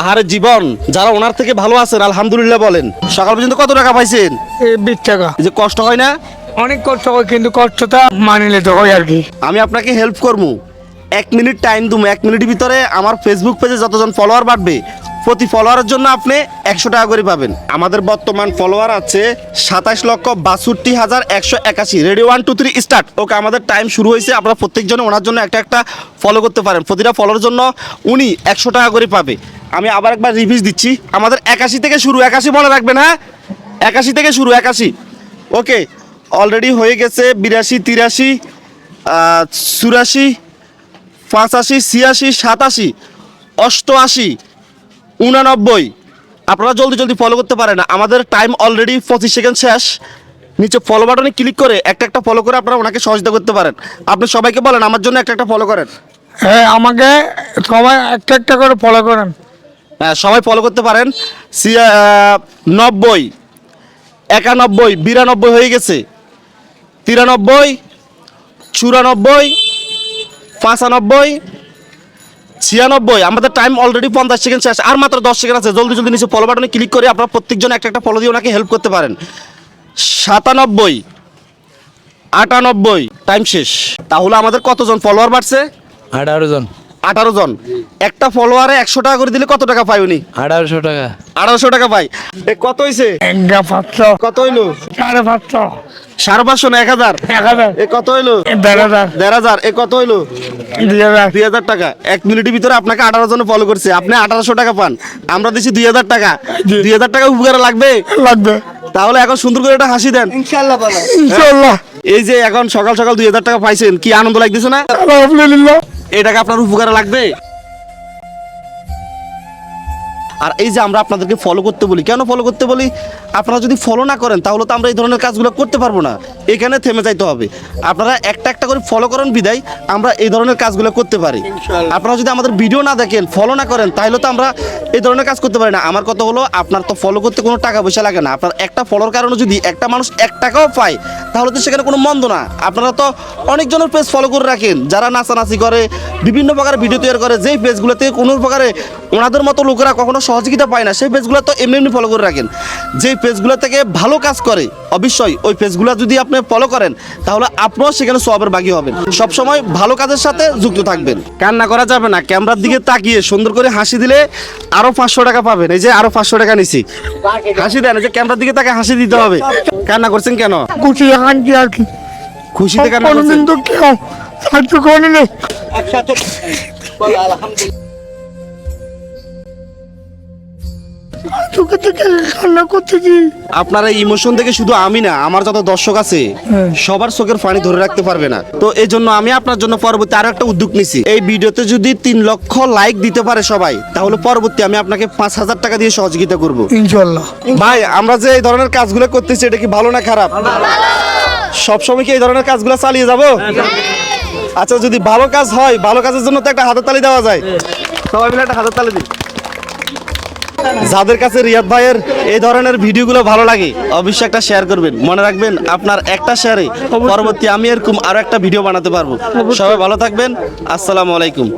আহারে জীবন যারা ওনার থেকে ভালো আছেন আলহামদুলিল্লাহ বলেন। সকাল পর্যন্ত কত টাকা পাইছেন? বিশ টাকা। যে কষ্ট হয় না? অনেক কষ্ট হয় কিন্তু কষ্টটা মানিলে তো হয় আর কি। আমি আপনাকে হেল্প করব। এক মিনিট টাইম দুম এক মিনিটের ভিতরে আমার ফেসবুক পেজে যতজন ফলোয়ার বাড়বে প্রতি ফলোয়ারের জন্য আপনি একশো টাকা করে পাবেন। আমাদের বর্তমান ফলোয়ার আছে সাতাশ লক্ষ বাষট্টি হাজার একশো একাশি। Ready one two three start okay আমাদের টাইম শুরু হয়েছে আপনারা প্রত্যেকজনে ওনার জন্য একটা একটা ফলো করতে পারেন। প্রতিটা ফলোর জন্য উনি একশো টাকা করে পাবে। আমি আবার একবার রিভিউজ দিচ্ছি। আমাদের একাশি থেকে শুরু, একাশি মনে রাখবেন হ্যাঁ? একাশি থেকে শুরু, একাশি। ওকে অলরেডি হয়ে গেছে বিরাশি, তিরাশি চুরাশি, পঁচাশি, ছিয়াশি, সাতাশি, অষ্টআশি, উনানব্বই। আপনারা জলদি জলদি ফলো করতে পারেন আমাদের টাইম অলরেডি পঁচিশ সেকেন্ড শেষ। নিচে ফলো বাটনে ক্লিক করে একটা একটা ফলো করে আপনারা ওনাকে সহযোগিতা করতে পারেন। আপনি সবাইকে বলেন, আমার জন্য একটা একটা ফলো করেন। হ্যাঁ আমাকে সবাই একটা একটা করে ফলো করেন। সবাই ফলো করতে পারেন। নব্বই, একানব্বই, বিরানব্বই হয়ে গেছে। তিরানব্বই, চুরানব্বই, পাঁচানব্বই, ছিয়ানব্বই। আমাদের টাইম অলরেডি পঞ্চাশ সেকেন্ড শেষ, আর মাত্র দশ সেকেন্ড আছে। জলদি জলদি নিচে ফলো বাটনে ক্লিক করে আপনারা প্রত্যেকজন একটা একটা ফলো দিয়ে ওনাকে হেল্প করতে পারেন। সাতানব্বই, আটানব্বই টাইম শেষ। তাহলে আমাদের কতজন ফলোয়ার বাড়ছে? আঠারো জন। আঠারো জন। একটা ফলোয়ারে একশো টাকা করে দিলে কত টাকা পাই উনি? আঠারোশো টাকা। আঠারোশো টাকা পাই এ কত হয়েছে পাঁচশো। কত হইল? সাড়ে পাঁচশো। সাড়ে পাঁচশো না এক হাজার? এক হাজার। এ কত হইল? দেড় হাজার। দেড় হাজার। এ কত হইল? দুই হাজার। দুই হাজার টাকা। এক মিনিটের ভিতরে আপনাকে আঠারো জন ফলো করছে। আপনি আঠারোশো টাকা পান। আমরা দিচ্ছি দুই হাজার টাকা। দুই হাজার টাকা উপকার লাগবে? লাগবে। তাহলে এখন সুন্দর করে একটা হাসি দেন। ইনশাল্লাহ এই যে এখন সকাল সকাল দুই হাজার টাকা পাইছেন কি আনন্দ লাগতেছে না? আলহামদুলিল্লাহ। এই টাকা আপনার উপকারে লাগবে। আর এই যে আমরা আপনাদেরকে ফলো করতে বলি, কেন ফলো করতে বলি? আপনারা যদি ফলো না করেন তাহলে তো আমরা এই ধরনের কাজগুলো করতে পারব না। এখানে থেমে যাইতে হবে। আপনারা একটা একটা করে ফলো করেন বিদায় আমরা এই ধরনের কাজগুলো করতে পারি। আপনারা যদি আমাদের ভিডিও না দেখেন ফলো না করেন তাহলে তো আমরা এই ধরনের কাজ করতে পারি না। আমার কথা হলো আপনার তো ফলো করতে কোনো টাকা পয়সা লাগে না। আপনার একটা ফলোর কারণে যদি একটা মানুষ এক টাকাও পায় তাহলে তো সেখানে কোনো মন্দ না। আপনারা তো অনেকজনের পেজ ফলো করে রাখেন। যারা নাচানাচি করে বিভিন্ন প্রকার ভিডিও তৈরি করে যেই পেজগুলোতে কোনো প্রকারে ওনাদের মতো লোকেরা কখনো সহযোগিতা পায় না সেই পেজগুলো তো এমনি এমনি ফলো করে রাখেন। যেই পেজগুলো থেকে ভালো কাজ করে অবশ্যই ওই পেজগুলো যদি আপনি ফলো করেন তাহলে আপনিও সেখানে সবের বাকি হবেন। সবসময় ভালো কাজের সাথে যুক্ত থাকবেন। কান্না করা যাবে না ক্যামেরার দিকে তাকিয়ে সুন্দর করে হাসি দিলে আরও পাঁচশো টাকা পাবেন। এই যে আরও পাঁচশো টাকা নিছি। হাসি দেন এই যে ক্যামেরার দিকে তাকে হাসি দিতে হবে। কান্না করছেন কেন? খুশি এখানটি আর কি। খুশিতে কান্না করছেন? কোনোদিন তো চোখে থেকে কান্না করতেছি আপনার এই ইমোশন থেকে শুধু আমি না আমার যত দর্শক আছে সবার চোখের পানি ধরে রাখতে পারবে না। তো এই জন্য আমি আপনার জন্য পরবর্তী আরও একটা উদ্যোগ নিছি। এই ভিডিওতে যদি তিন লক্ষ লাইক দিতে পারে সবাই তাহলে পরবর্তী আমি আপনাকে পাঁচ হাজার টাকা দিয়ে সহযোগিতা করব। ইনশাল্লাহ ভাই আমরা যে এই ধরনের কাজগুলো করতেছি এটা কি ভালো না খারাপ? সবসময় কি এই ধরনের কাজগুলো চালিয়ে যাব? আচ্ছা যদি ভালো কাজ হয় ভালো কাজের জন্য তো একটা হাতের তালি দেওয়া যায়। সবাই মিলে একটা হাতের তালি দিই। যাদের কাছে রিয়াদ ভাইয়ের এই ধরনের ভিডিওগুলো ভালো লাগে অবশ্যই একটা শেয়ার করবেন। মনে রাখবেন আপনার একটা শেয়ারে পরবর্তী আমি এরকম আরও একটা ভিডিও বানাতে পারব। সবাই ভালো থাকবেন আসসালামু আলাইকুম।